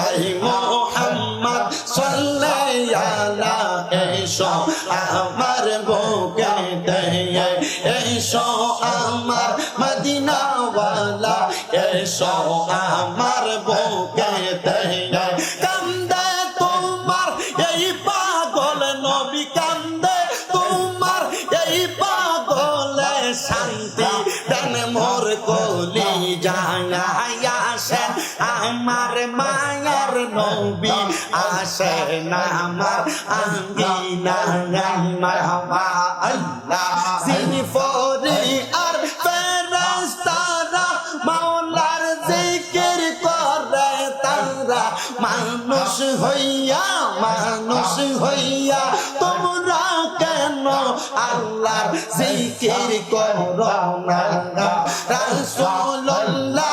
I Mohammad সাল্লাল্লাহু এসো আমার বুকে দিয়ে এসো আমার মদিনা ওয়ালা এসো আমার আমার মায়ার নবী আসেন আমার আঙ্গিনা মারহাবা আল্লাহ যিনি ফরি আর ফেরেশতারা মাওলার জিকির করে তারা মানুষ হইয়া মানুষ হইয়া তোমরা কেন আল্লাহর জিকির করো না রাসূলুল্লাহ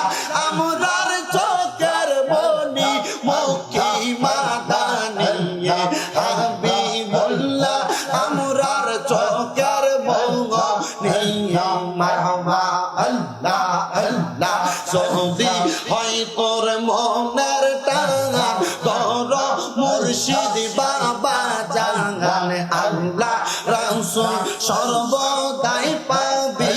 মারহাবা আল্লাহ আল্লাহ। যদি হয় তোর মনের টাঙা তোর মুর্শিদ বাবা জাগান আল্লাহ, রাসূল সর্বদাই পাবি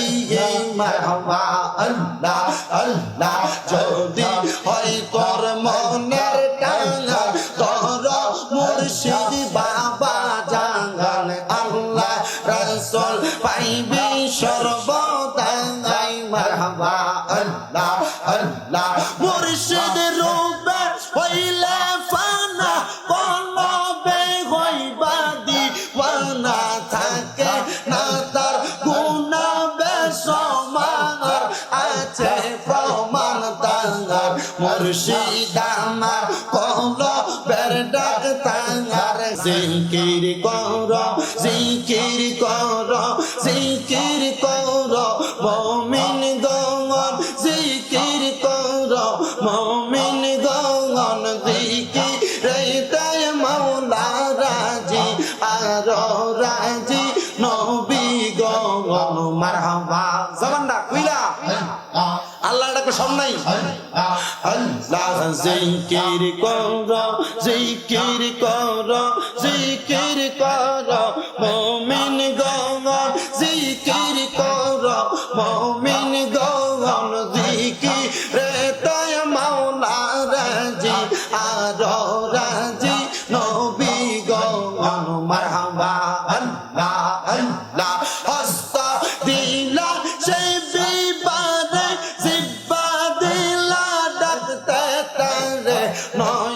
মারহাবা আল্লাহ আল্লাহ। যদি হয় তোর মনের টাঙা তোর মুর্শিদ বাবা জাগান আল্লাহ, রাসূল পাইবি সর্বদাই মুর্শিদ আমার কলবের ডাক তাঙ্গার। জিকির কর জিকির কর জিকির কর মমিন জিকির কর জিকির কর জিকির কর। মোমিন গগন জিকির কর মমিন তারে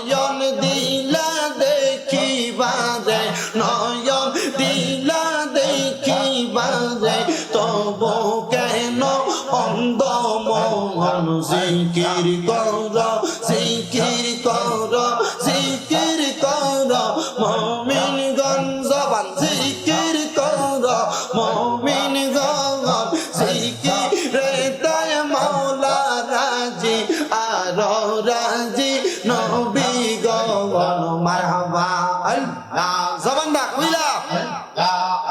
আর রাজি নবী গগন মারহাবা, আল্লাহ। জবান কইলা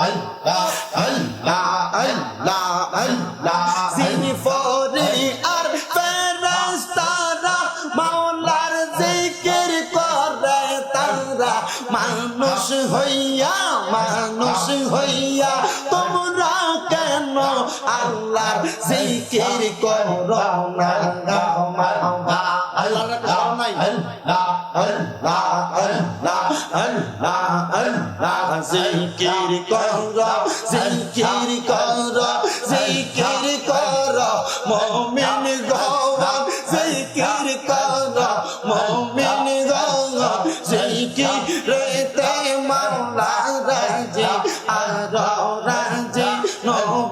আল্লাহ আল্লাহ আল্লাহ আল্লাহ যিনি ফরি আর ফেরেশতারা মাওলার জিকির করে, তারা মানুষ হইয়া মানুষ হইয়া তোমরা কেন আল্লাহর জিকির করো না আল্লাহর কাছে নাই? আল্লাহ আল্লাহ আল্লাহ আল্লাহ আল্লাহ জিকির করো জিকির করো জিকির করো মুমিন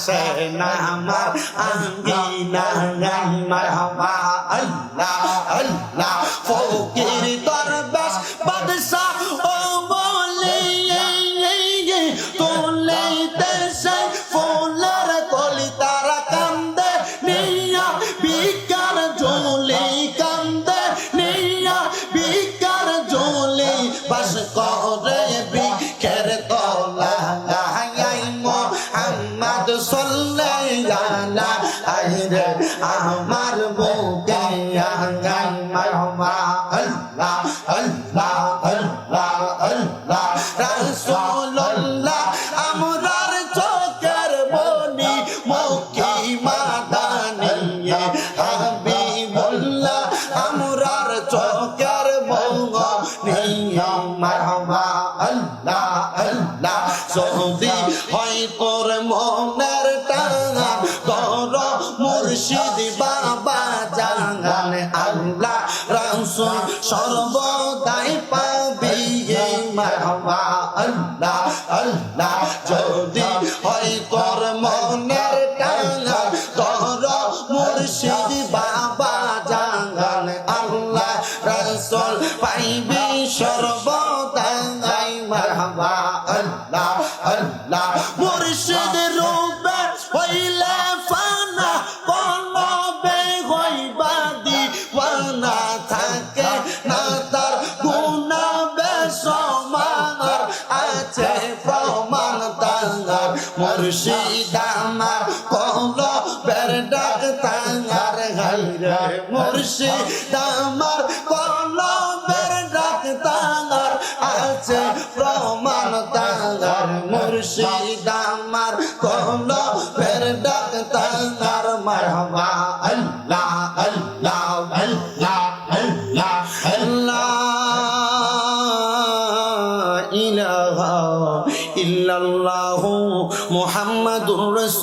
আসে না আমার আঙ্গিনা মারহাবা আল্লাহ আল্লাহ ফকির মোহাম্মদ সাল্লাল্লাহু আলাইহি আমার বুকে আঙ্গাই মারহাবা আল্লাহ যদি হয় তোর মনের টাঙা তোর মুর্শিদ বাবা জাগান আল্লাহ, রাসূল সর্বদাই পাবি এই মারহাবা আল্লাহ আল্লাহ, যদি হয় তোর মনের টাঙা তোর মুর্শিদ বাবা জাগান আল্লাহ, রাসূল পাইবি সর্বদাই মারহাবা আল্লাহ আল্লাহ। মুর্শিদ রূপে হইলে ফানা কলবে হইবা দিওয়ানা থাকে না, তার গুণা বেসমার আছে প্রমাণ তাঙ্গার। মুর্শিদ আমার কলবের ডাক তাঙ্গার। হাইরে মুর্শিদ আমার